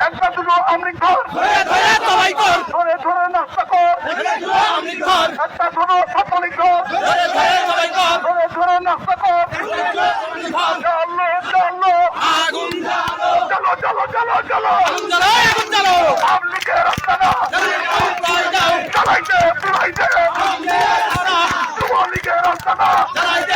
একটা দুটো আমরিক ধরে ধরে সবাই একটা দুটো আমরিক ধর একটা দুটো চালাইতে চালাইতে। চালাইতে।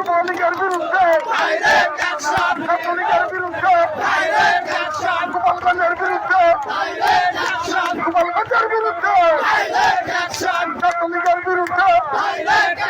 ডাক্তার বিরুদ্ধে ডাক্তার বিরুদ্ধে